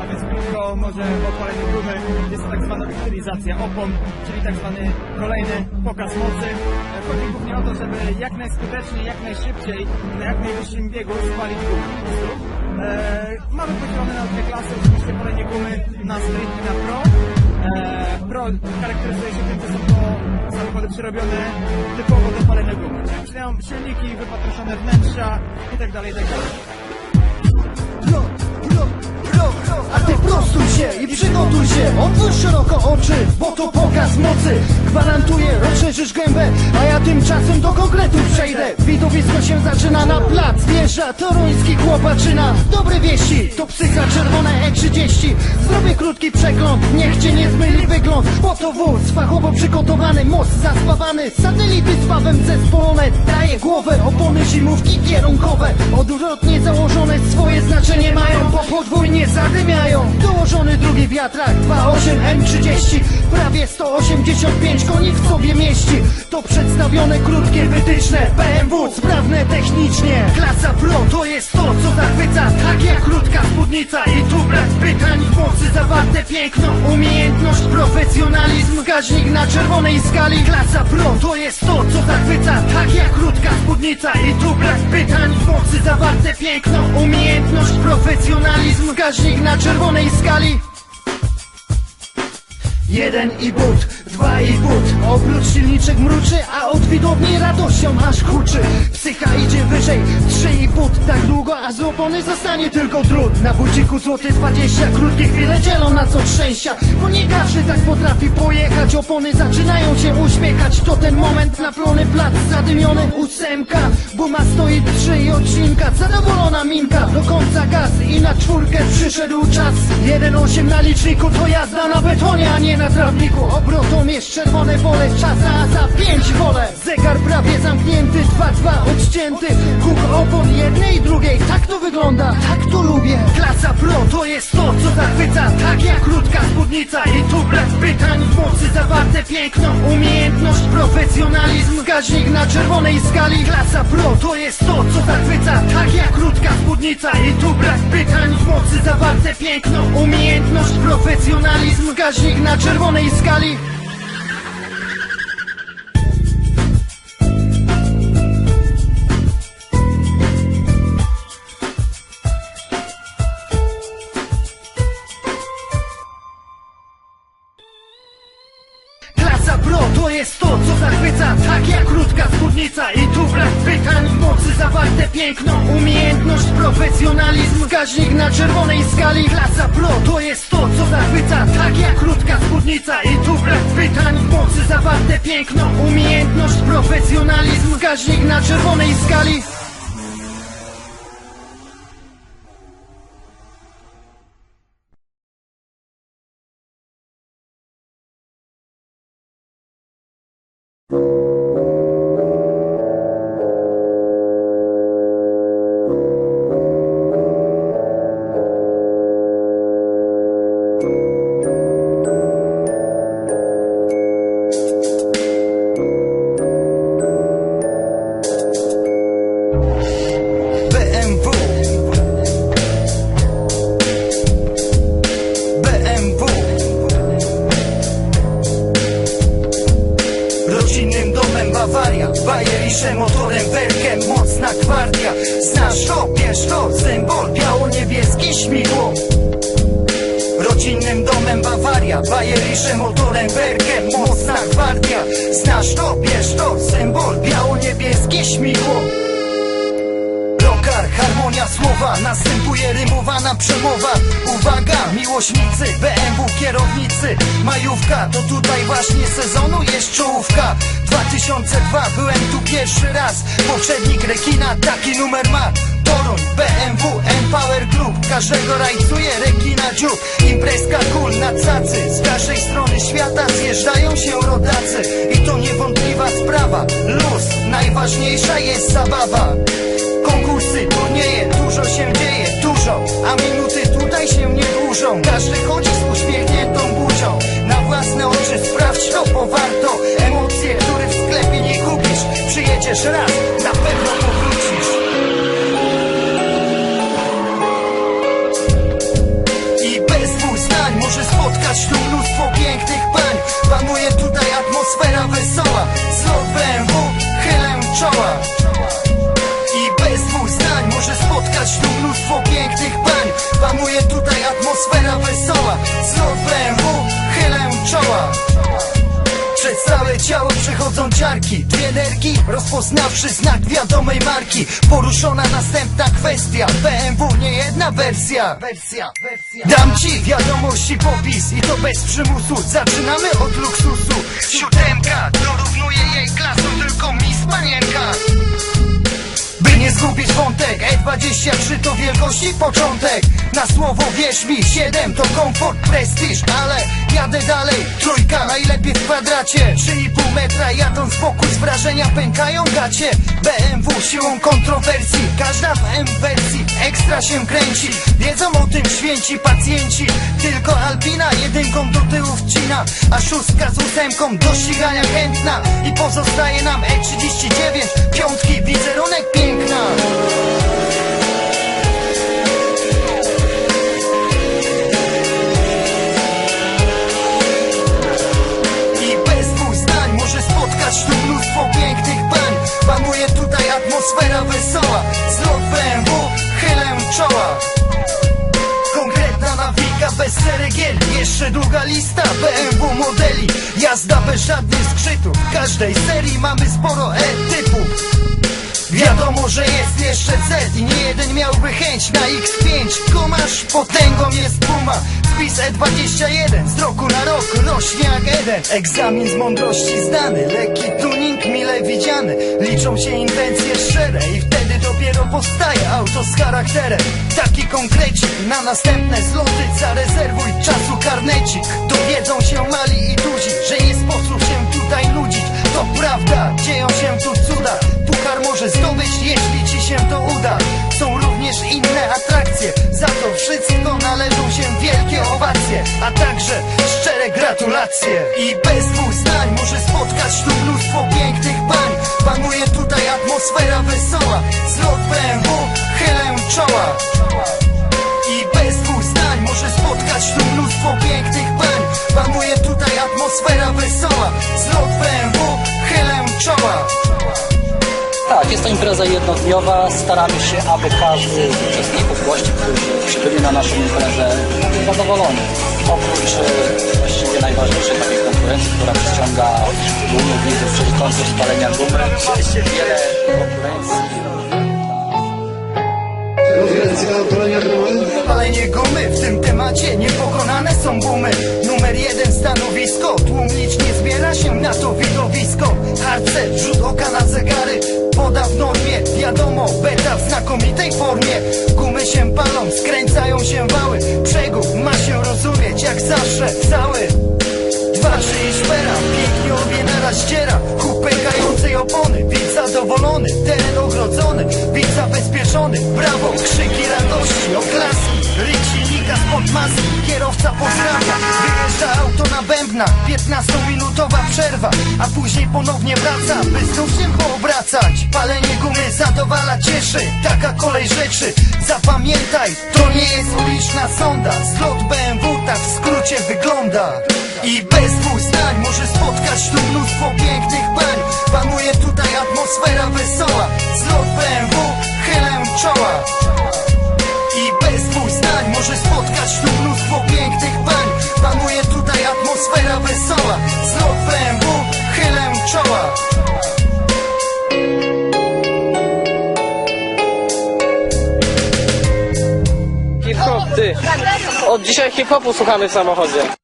A więc krótko, może w odpaleniu gumy jest tak zwana utylizacja opon, czyli tak zwany kolejny pokaz mocy. Chodzi głównie o to, żeby jak najskuteczniej, jak najszybciej, na jak najwyższym biegu spalić gumę. po prostu. E, mamy podzielone na dwie klasy, oczywiście palenie gumy na street i na pro. E, pro charakteryzuje się tym, że są to samochody przerobione typowo do palenia gumy, mają silniki, wypatroszone wnętrza itd. itd. Pro, pro, pro, pro. Przygotuj się Otwórz szeroko oczy, bo to pokaz mocy. Gwarantuję, rozszerzysz gębę A ja tymczasem do konkretu przejdę. Widowisko się zaczyna na plac Wjeżdża toruński chłopaczyna. Dobre wieści, to psycha czerwone E30 Zrobię krótki przegląd, niech cię nie zmyli wygląd Bo to wóz fachowo przygotowany Most zaspawany, satelity z pawem zespolone Daje głowę, opony zimówki kierunkowe. Odwrotnie założone swoje znaczenie mają Bo podwójnie zadymiają. Dołożony drugi wiatrak 2.8 M30 Prawie 185 koni w sobie mieści. To przedstawione krótkie wytyczne BMW sprawne technicznie. Klasa Pro to jest to co zachwyca. Tak jak krótka spódnica i tu brak pytań W mocy zawarte piękno, umiejętność, profesjonalizm Wskaźnik na czerwonej skali. Klasa Pro to jest to co zachwyca Tak jak krótka spódnica i tu brak pytań. W mocy zawarte piękno, umiejętność, profesjonalizm. Wskaźnik na czerwonej skali. Jeden i but, dwa i but. Oprócz silniczek mruczy, a od widowni radością aż huczy. Psycha idzie wyżej, trzy i but Tak długo, a z opony zostanie tylko drut Na buciku złoty 20, krótkie chwile dzielą nas od szczęścia Bo nie każdy tak potrafi pojechać Opony zaczynają się uśmiechać. To ten moment na plony plac zadymiony ósemka. Buma stoi trzy i odcinka Zadowolona minka, do końca gaz I na czwórkę przyszedł czas. 1,8 na liczniku to jazda na betonie, a nie na trawniku. Obrotą jest czerwone pole, czas a za pięć wole Zegar prawie zamknięty, 2-2 odcięty. Huk opon jednej i drugiej, tak to wygląda, tak to lubię. Klasa Pro to jest to, co zachwyca. Tak jak krótka spódnica i tu brak pytań W mocy. Zawarte piękno, umiejętność, profesjonalizm. Wskaźnik na czerwonej skali. Klasa Pro to jest to, co zachwyca. Tak jak krótka spódnica i tu brak pytań W mocy. Zawarte piękno, umiejętność, profesjonalizm. Wskaźnik na czerwonej skali Tak jak krótka spódnica i tu brak pytań W mocy zawarte piękno, umiejętność, profesjonalizm Wskaźnik na czerwonej skali Klasa Pro to jest to, co zachwyca. Tak jak krótka spódnica i tu brak pytań W mocy zawarte piękno, umiejętność, profesjonalizm Wskaźnik na czerwonej skali Bawaria Bajerisze motorem werkiem Mocna gwardia. Znasz to, wiesz to Symbol biało-niebieski śmigło. Lokar, harmonia słowa. Następuje rymowana przemowa. Uwaga, miłośnicy BMW kierownicy. Majówka, to tutaj właśnie sezonu jest czołówka. 2002, byłem tu pierwszy raz. Poprzednik rekina taki numer ma Toruń, BMW, Empower Group. Każdego rajcuje rekina dziób. Imprezka cool na cacy. Z każdej strony świata zjeżdżają się rodacy. I to niewątpliwa sprawa. Luz, najważniejsza jest zabawa. Konkursy, turnieje, dużo się dzieje, dużo. A minuty tutaj się nie dłużą. Każdy chodzi z uśmiechniętą buzią. Na własne oczy sprawdź to, bo warto Emocje, których w sklepie nie kupisz. Przyjedziesz raz, na pewno Panuje tutaj atmosfera wesoła. Zlot BMW, chylę czoła. Przez całe ciało przechodzą ciarki. Dwie energii, rozpoznawszy znak wiadomej marki. Poruszona następna kwestia. BMW nie jedna wersja. Wersja, wersja. Dam ci wiadomości popis i to bez przymusu. Zaczynamy od luksusu. Siódemka dorównuje jej klasu tylko Miss Panienka by nie zgubić wątek E23 to wielkości początek. Na słowo wierz mi 7 to komfort, prestiż Ale jadę dalej. Trójka kwadracie. 3,5 metra jadąc boku z wrażenia pękają gacie. BMW siłą kontrowersji Każda w M wersji. Ekstra się kręci Wiedzą o tym święci pacjenci. Tylko Alpina jedynką do tyłu wcina A szóstka z ósemką do ścigania chętna. I pozostaje nam E39 Piątki wizerunek piękna tu mnóstwo pięknych pań. Panuje tutaj atmosfera wesoła. Zlot BMW, chylę czoła. Konkretna nawika bez ceregieli Jeszcze długa lista BMW modeli. Jazda bez żadnych skrzytów. W każdej serii mamy sporo E-typów Wiadomo, że jest jeszcze Z i nie jeden miałby chęć na X5 Kumasz, potęgą jest puma Wpis E21 z roku na rok rośnie jak jeden Egzamin z mądrości zdany, lekki tuning mile widziany. Liczą się inwencje szczere i wtedy dopiero powstaje auto z charakterem. Taki konkrecik na następne zloty Zarezerwuj czasu karnecik. Dowiedzą się mali i duzi, że nie sposób się tutaj nudzić. To prawda, dzieją się tu cuda. Puchar może zdobyć, jeśli ci się to uda. Są również inne atrakcje. Za to wszystko należą się wielkie owacje A także szczere gratulacje. I bez dwóch zdań może spotkać tu mnóstwo pięknych pań. Panuje tutaj atmosfera wesoła. Zlot BMW, chylę czoła. I bez dwóch zdań może spotkać tu mnóstwo pięknych pań. Panuje tutaj atmosfera wesoła jest to impreza jednodniowa. Staramy się, aby każdy z uczestników, gości, którzy przybyli na naszą imprezę, był zadowolony. Oprócz e, właściwie najważniejszej takiej konkurencji, która przyciąga głównych widzów, czyli koncert palenia gumy, wiele konkurencji. Palenie gumy w tym temacie niepokonane są bumy Numer jeden stanowisko Tłum licznie zbiera się na to widowisko Harce, rzut oka na zegary Woda w normie, wiadomo, beta w znakomitej formie. Gumy się palą, skręcają się wały. Przegub ma się rozumieć jak zawsze cały. Dwa, trzy i szpera, pięknie obie naraz ściera. Huk pękającej opony, widz zadowolony Teren ogrodzony, widz zabezpieczony Brawo, krzyki radości, oklaski. Ryk silnika spod maski, kierowca pozdrawia auto na bębna, 15-minutowa przerwa A później ponownie wraca, by znów się poobracać Palenie gumy zadowala, cieszy, taka kolej rzeczy. Zapamiętaj, to nie jest uliczna sonda Zlot BMW tak w skrócie wygląda. I bez dwóch zdań może spotkać tu mnóstwo pięknych pań. Panuje tutaj atmosfera wesoła Zlot BMW, chylę czoła. I bez dwóch zdań może spotkać tu mnóstwo pięknych pań atmosfera wesoła Zlot BMW, chylę czoła Hip-hop, ty. Od dzisiaj hip-hopu słuchamy w samochodzie.